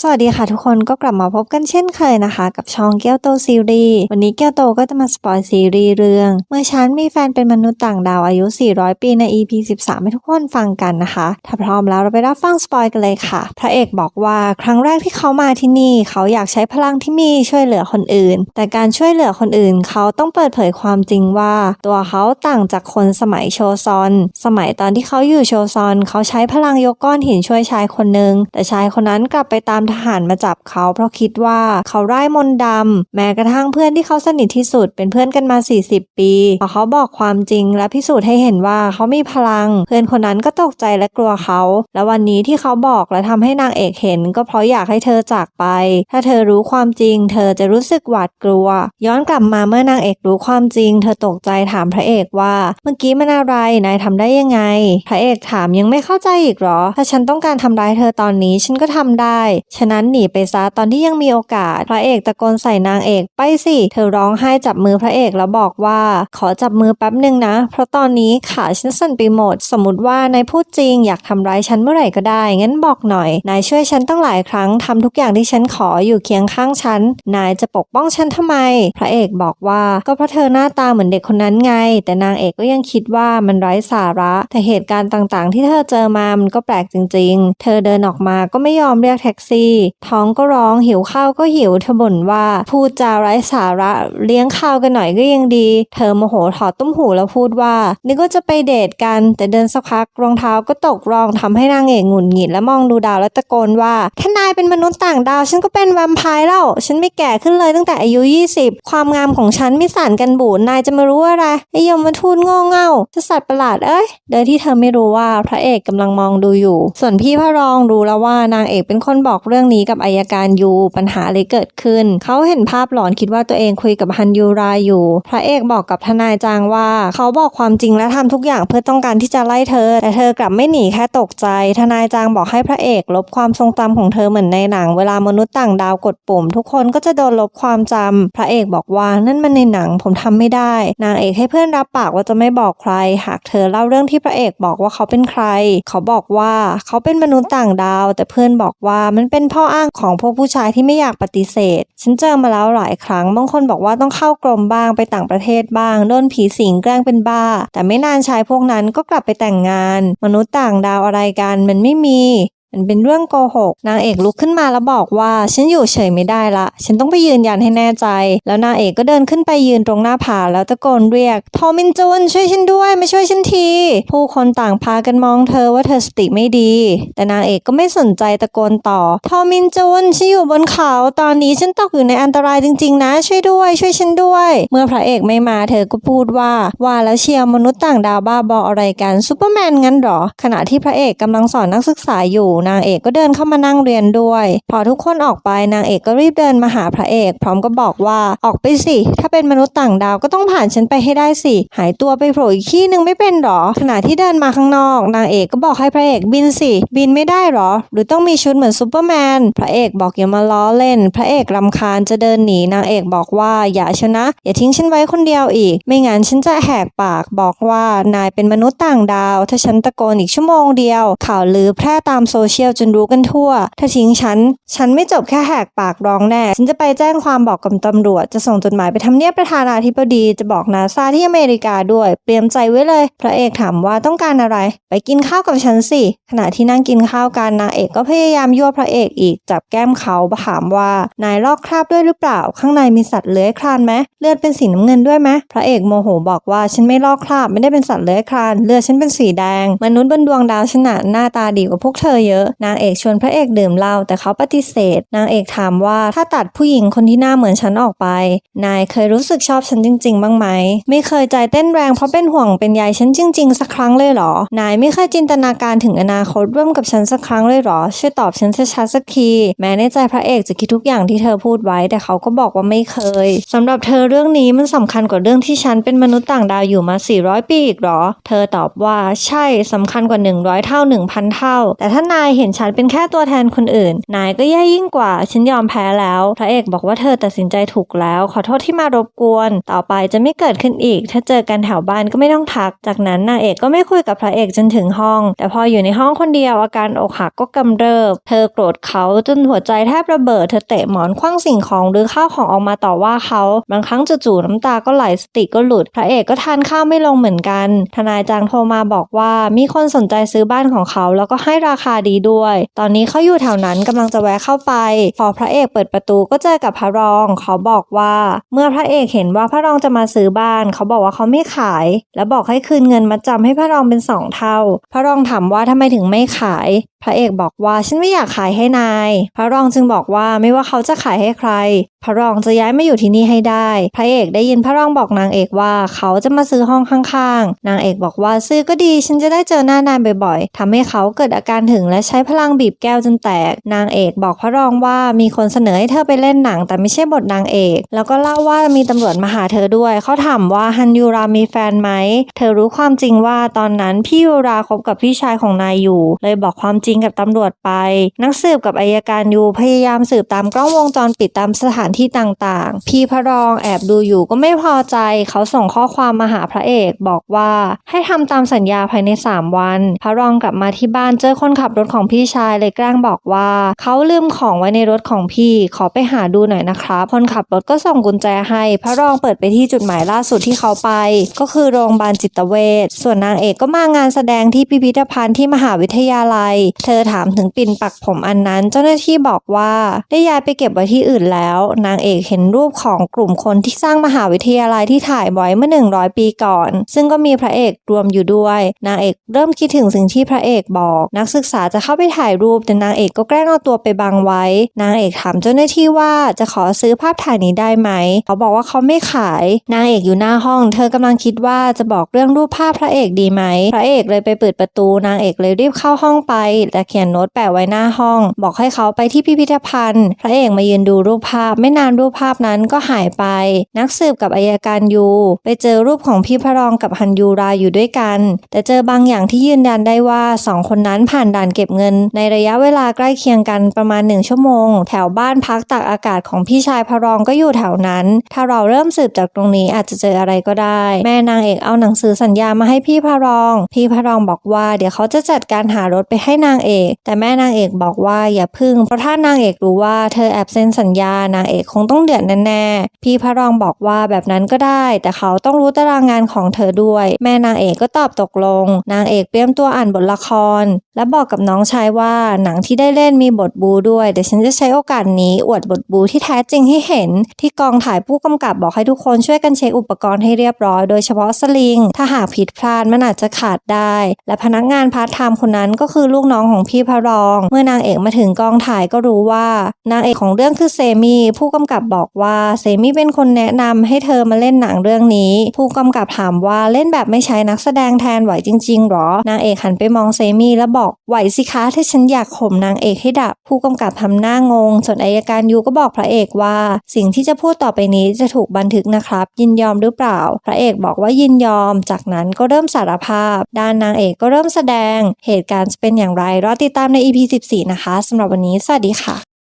สวัสดีค่ะทุกคนก็กลับมาพบกันเช่นเคยนะคะ กับช่องแก้วโตซีรีส์วันนี้แก้วโตก็จะมาสปอยซีรีส์เรื่อง เมื่อฉันมีแฟนเป็นมนุษย์ต่างดาวอายุ 400 ปีใน EP 13 ให้ทุกคนฟังกันนะคะ ถ้าพร้อมแล้วเราไปรับฟังสปอยกันเลยค่ะ พระเอกบอกว่าครั้งแรกที่เขามาที่นี่ เขาอยากใช้พลังที่มีช่วยเหลือคนอื่น แต่การช่วยเหลือคนอื่น เขาต้องเปิดเผยความจริงว่า ตัวเขาต่างจากคนสมัยโชซอน สมัยตอนที่เขาอยู่โชซอน เขาใช้พลังยกก้อนหินช่วยชายคนหนึ่งแต่ชายคนนั้นกลับไปตามทหารมาจับเขาเพราะคิดว่าเขาไร้มนต์ดำ แม้กระทั่งเพื่อนที่เขาสนิทที่สุดเป็นเพื่อนกันมา 40 ปีพอเขาบอกความจริงและพิสูจน์ให้เห็นว่าเขามีพลัง เพื่อนคนนั้นก็ตกใจและกลัวเขา และวันนี้ที่เขาบอกและทำให้นางเอกเห็น ก็เพราะอยากให้เธอจากไป ถ้าเธอรู้ความจริง เธอจะรู้สึกหวาดกลัว ย้อนกลับมาเมื่อนางเอกรู้ความจริง เธอตกใจถามพระเอกว่า เมื่อกี้มันอะไรนายทำได้ยังไง พระเอกถามยังไม่เข้าใจอีกหรอ ถ้าฉันต้องการทำร้ายเธอตอนนี้ฉันก็ทำได้ฉะนั้นหนีไปซะตอนที่ยังมีโอกาส พระเอกตะโกนใส่นางเอก ไปสิ เธอร้องไห้จับมือพระเอกแล้วบอกว่า ขอจับมือแป๊บหนึ่งนะ เพราะตอนนี้ขาฉันสั่นไปหมด สมมติว่านายพูดจริงอยากทำร้ายฉันเมื่อไหร่ก็ได้ งั้นบอกหน่อย นายช่วยฉันตั้งหลายครั้งทำทุกอย่างที่ฉันขออยู่เคียงข้างฉัน นายจะปกป้องฉันทำไม พระเอกบอกว่าก็เพราะเธอหน้าตาเหมือนเด็กคนนั้นไง แต่นางเอกก็ยังคิดว่ามันไร้สาระ แต่เหตุการณ์ต่างๆ ที่เธอเจอมามันก็แปลกจริง ๆ เธอเดินออกมาก็ไม่ยอมเรียกแท็กซี่ท้องก็ร้องหิวข้าวก็หิวเธอบ่นว่า พูดจาไร้สาระเลี้ยงข้าวกันหน่อยก็ยังดี เธอโมโหถอดตุ้มหูแล้วพูดว่านึกว่าจะไปเดทกัน แต่เดินสักพักรองเท้าก็ตกรองทำให้นางเอกหงุดหงิดและมองดูดาวแล้วตะโกนว่าถ้านายเป็นมนุษย์ต่างดาว ฉันก็เป็นแวมไพร์แล้ว ฉันไม่แก่ขึ้นเลยตั้งแต่อายุ 20 ความงามของฉันไม่สารกันบูดนายจะมารู้อะไรไอยมทูตโง่เง่าจะสัตว์ประหลาดเอ้ยโดยที่เธอไม่รู้ว่าพระเอกกำลังมองดูอยู่ ส่วนพี่พระรองรู้แล้วว่านางเอกเป็นคนบอกเรื่องนี้กับอายการยูปัญหาเลยเกิดขึ้น เขาเห็นภาพหลอนคิดว่าตัวเองคุยกับฮันยูราอยู่ พระเอกบอกกับทนายจางว่า เขาบอกความจริงและทำทุกอย่างเพื่อต้องการที่จะไล่เธอ แต่เธอกลับไม่หนีแค่ตกใจ ทนายจางบอกให้พระเอก ลบความทรงจำของเธอเหมือนในหนัง เวลามนุษย์ต่างดาวกดปุ่ม ทุกคนก็จะโดนลบความจำพระเอกบอกว่านั่นมันในหนังผมทำไม่ได้ นางเอกให้เพื่อนรับปากว่าจะไม่บอกใคร หากเธอเล่าเรื่องที่พระเอกบอกว่าเขาเป็นใคร เขาบอกว่าเขาเป็นมนุษย์ต่างดาว แต่เพื่อนบอกว่ามันเป็นพ่ออ้างของพวกผู้ชายที่ไม่อยากปฏิเสธ ฉันเจอมาแล้วหลายครั้ง บางคนบอกว่าต้องเข้ากรมบ้างไปต่างประเทศบ้างโดนผีสิงแกล้งเป็นบ้า แต่ไม่นานชายพวกนั้นก็กลับไปแต่งงาน มนุษย์ต่างดาวอะไรกันมันไม่มี มันเป็นเรื่องโกหก นางเอกลุกขึ้นมาแล้วบอกว่า ฉันอยู่เฉยไม่ได้ละ ฉันต้องไปยืนยันให้แน่ใจ แล้วนางเอกก็เดินขึ้นไปยืนตรงหน้าผาแล้วตะโกนเรียก ทอมินจุนช่วยฉันด้วยมาช่วยฉันที ผู้คนต่างพากันมองเธอว่าเธอสติไม่ดี แต่นางเอกก็ไม่สนใจตะโกนต่อ ทอมินจุนฉันอยู่บนเขาตอนนี้ฉันตกอยู่ในอันตรายจริง ๆ นะ ช่วยด้วย ช่วยฉันด้วย เมื่อพระเอกไม่มาเธอก็พูดว่า ว่าแล้วเชียร์มนุษย์ต่างดาวบ้าบออะไรกันซูเปอร์แมนงั้นเหรอ ขณะที่พระเอกกำลังสอนนักศึกษาอยู่นางเอกก็เดินเข้ามานั่งเรียนด้วย พอทุกคนออกไปนางเอกก็รีบเดินมาหาพระเอก พร้อมก็บอกว่าออกไปสิ ถ้าเป็นมนุษย์ต่างดาวก็ต้องผ่านฉันไปให้ได้สิ หายตัวไปโผล่อีกที่หนึ่งไม่เป็นหรอ ขณะที่เดินมาข้างนอก นางเอกก็บอกให้พระเอกบินสิ บินไม่ได้หรอ หรือต้องมีชุดเหมือนซูเปอร์แมน พระเอกบอกอย่ามาล้อเล่น พระเอกรำคาญจะเดินหนีนางเอกบอกว่าอย่าชนะ อย่าทิ้งฉันไว้คนเดียวอีก ไม่งั้นฉันจะแหกปากบอกว่านายเป็นมนุษย์ต่างดาว ถ้าฉันตะโกนอีกชั่วโมงเดียว ข่าวลือแพร่ตามโซเชียลชียลจนรู้กันทั่ว ถ้าทิ้งฉัน ฉันไม่จบแค่แหกปากร้องแน่ ฉันจะไปแจ้งความบอกกับตำรวจ จะส่งจดหมายไปทำเนียบประธานาธิบดี จะบอกนาซาที่อเมริกาด้วย เตรียมใจไว้เลย พระเอกถามว่าต้องการอะไร ไปกินข้าวกับฉันสิ ขณะที่นั่งกินข้าวกันนางเอกก็พยายามยั่วพระเอกอีก จับแก้มเขาถามว่านายลอกคราบด้วยหรือเปล่า ข้างในมีสัตว์เลื้อยคลานไหมเลือดเป็นสีน้ำเงินด้วยไหมพระเอกโมโหบอกว่าฉันไม่ลอกคราบไม่ได้เป็นสัตว์เลื้อยคลาน เลือดฉันเป็นสีแดง มนุษย์บนดวงดาวฉันะหน้าตาดีกว่าพวกเธอเยอะนางเอกชวนพระเอกดื่มเหล้าแต่เขาปฏิเสธ นางเอกถามว่าถ้าตัดผู้หญิงคนที่หน้าเหมือนฉันออกไป นายเคยรู้สึกชอบฉันจริง ๆ บ้างไหม ไม่เคยใจเต้นแรงเพราะเป็นห่วงเป็นใยฉันจริง ๆ สักครั้งเลยเหรอ นายไม่เคยจินตนาการถึงอนาคตร่วมกับฉันสักครั้งเลยเหรอ ช่วยตอบฉันชัดๆสักที แม้ในใจพระเอกจะคิดทุกอย่างที่เธอพูดไว้ แต่เขาก็บอกว่าไม่เคยสำหรับเธอเรื่องนี้มันสำคัญกว่าเรื่องที่ฉันเป็นมนุษย์ต่างดาวอยู่มา 400 ปีอีกหรอ เธอตอบว่าใช่สำคัญกว่า 100 เท่า 1,000 เท่า แต่ถ้านายายเห็นฉันเป็นแค่ตัวแทนคนอื่น นายก็แย่ยิ่งกว่า ฉันยอมแพ้แล้ว พระเอกบอกว่าเธอตัดสินใจถูกแล้ว ขอโทษที่มารบกวน ต่อไปจะไม่เกิดขึ้นอีก ถ้าเจอกันแถวบ้านก็ไม่ต้องทัก จากนั้นนางเอกก็ไม่คุยกับพระเอกจนถึงห้อง แต่พออยู่ในห้องคนเดียวอาการอกหักก็กำเริบ เธอโกรธเขาจนหัวใจแทบระเบิด เธอเตะหมอนคว้างสิ่งของหรือข้าวของออกมาต่อว่าเขา บางครั้งจู่ๆน้ำตาก็ไหลสติก็หลุด พระเอกก็ทานข้าวไม่ลงเหมือนกัน ทนายจางโทรมาบอกว่ามีคนสนใจซื้อบ้านของเขาแล้วก็ให้ราคาดีด้วย ตอนนี้เขาอยู่แถวนั้นกำลังจะแวะเข้าไป พอพระเอกเปิดประตูก็เจอกับพระรองเขาบอกว่า เมื่อพระเอกเห็นว่าพระรองจะมาซื้อบ้าน เขาบอกว่าเขาไม่ขาย และบอกให้คืนเงินมาจำให้พระรองเป็นสองเท่า พระรองถามว่าทำไมถึงไม่ขาย พระเอกบอกว่าฉันไม่อยากขายให้นาย พระรองจึงบอกว่าไม่ว่าเขาจะขายให้ใคร พระรองจะย้ายมาอยู่ที่นี่ให้ได้ พระเอกได้ยินพระรองบอกนางเอกว่าเขาจะมาซื้อห้องข้างๆ นางเอกบอกว่าซื้อก็ดีฉันจะได้เจอหน้านายบ่อยๆทำให้เขาเกิดอาการถึงและใช้พลังบีบแก้วจนแตก นางเอกบอกพระรองว่ามีคนเสนอให้เธอไปเล่นหนัง แต่ไม่ใช่บทนางเอก แล้วก็เล่าว่ามีตำรวจมาหาเธอด้วย เขาถามว่าฮันยูรามีแฟนไหม เธอรู้ความจริงว่าตอนนั้นพี่ยูราคบกับพี่ชายของนายอยู่ เลยบอกความจริงกับตำรวจไป นักสืบกับอายการยูพยายามสืบตามกล้องวงจรปิดตามสถานที่ต่างๆ พี่พระรองแอบดูอยู่ก็ไม่พอใจ เขาส่งข้อความมาหาพระเอกบอกว่าให้ทำตามสัญญาภายใน 3 วัน พระรองกลับมาที่บ้านเจอคนขับรถของพี่ชายเลยแกล้งบอกว่า เขาลืมของไว้ในรถของพี่ขอไปหาดูหน่อยนะครับคนขับรถก็ส่งกุญแจให้ พระรองเปิดไปที่จุดหมายล่าสุดที่เขาไป ก็คือโรงพยาบาลจิตเวชส่วนนางเอกก็มางานแสดงที่พิพิธภัณฑ์ที่มหาวิทยาลัย เธอถามถึงปิ่นปักผมอันนั้น เจ้าหน้าที่บอกว่าได้ย้ายไปเก็บไว้ที่อื่นแล้ว นางเอกเห็นรูปของกลุ่มคนที่สร้างมหาวิทยาลัยที่ถ่ายไว้เมื่อ 100 ปีก่อน ซึ่งก็มีพระเอกรวมอยู่ด้วย นางเอกเริ่มคิดถึงสิ่งที่พระเอกบอก นักศึกษาจะเข้าไปถ่ายรูปแต่นางเอกก็แกล้งเอาตัวไปบังไว้ นางเอกถามเจ้าหน้าที่ว่าจะขอซื้อภาพถ่ายนี้ได้ไหม เขาบอกว่าเขาไม่ขาย นางเอกอยู่หน้าห้อง เธอกำลังคิดว่าจะบอกเรื่องรูปภาพพระเอกดีไหม พระเอกเลยไปเปิดประตู นางเอกเลยรีบเข้าห้องไปและเขียนโน้ตแปะไว้หน้าห้อง บอกให้เขาไปที่พิพิธภัณฑ์ พระเอกมายืนดูรูปภาพ ไม่นานรูปภาพนั้นก็หายไป นักสืบกับอายการยูไปเจอรูปของพี่พระรองกับฮันยูราอยู่ด้วยกัน แต่เจอบางอย่างที่ยืนยันได้ว่าสองคนนั้นผ่านด่านเก็บเงิน ในระยะเวลาใกล้เคียงกันประมาณหนึ่งชั่วโมง แถวบ้านพักตากอากาศของพี่ชายพระรองก็อยู่แถวนั้น ถ้าเราเริ่มสืบจากตรงนี้อาจจะเจออะไรก็ได้ แม่นางเอกเอาหนังสือสัญญามาให้พี่พระรอง พี่พระรองบอกว่าเดี๋ยวเขาจะจัดการหารถไปให้นางเอก แต่แม่นางเอกบอกว่าอย่าพึ่ง เพราะถ้านางเอกรู้ว่าเธอแอบเซ็นสัญญานางเอกคงต้องเดือดแน่ๆพี่พระรองบอกว่าแบบนั้นก็ได้ แต่เขาต้องรู้ตารางงานของเธอด้วย แม่นางเอกก็ตอบตกลง นางเอกเตรียมตัวอ่านบทละคร และบอกกับน้องชายว่าหนังที่ได้เล่นมีบทบูด้วยเดี๋ยวฉันจะใช้โอกาสนี้อวดบทบูที่แท้จริงให้เห็น ที่กองถ่ายผู้กำกับบอกให้ทุกคนช่วยกันเช็คอุปกรณ์ให้เรียบร้อย โดยเฉพาะสลิง ถ้าหากผิดพลาดมันอาจจะขาดได้ และพนักงานพาร์ทไทม์คนนั้นก็คือลูกน้องของพี่พระรอง เมื่อนางเอกมาถึงกองถ่ายก็รู้ว่านางเอกของเรื่องคือเซมี่ผู้กำกับบอกว่าเซมี่เป็นคนแนะนำให้เธอมาเล่นหนังเรื่องนี้ ผู้กำกับถามว่าเล่นแบบไม่ใช้นักแสดงแทนไหวจริงๆหรอนางเอกหันไปมองเซมี่แล้วบอกไหวสิคคะถ้าฉันอยากข่มนางเอกให้ดับ ผู้กำกับทำหน้างง ส่วนอายการยูก็บอกพระเอกว่า สิ่งที่จะพูดต่อไปนี้จะถูกบันทึกนะครับ ยินยอมหรือเปล่า พระเอกบอกว่ายินยอม จากนั้นก็เริ่มสารภาพ ด้านนางเอกก็เริ่มแสดง เหตุการณ์จะเป็นอย่างไรรอติดตามใน EP 14 นะคะสำหรับวันนี้สวัสดีค่ะ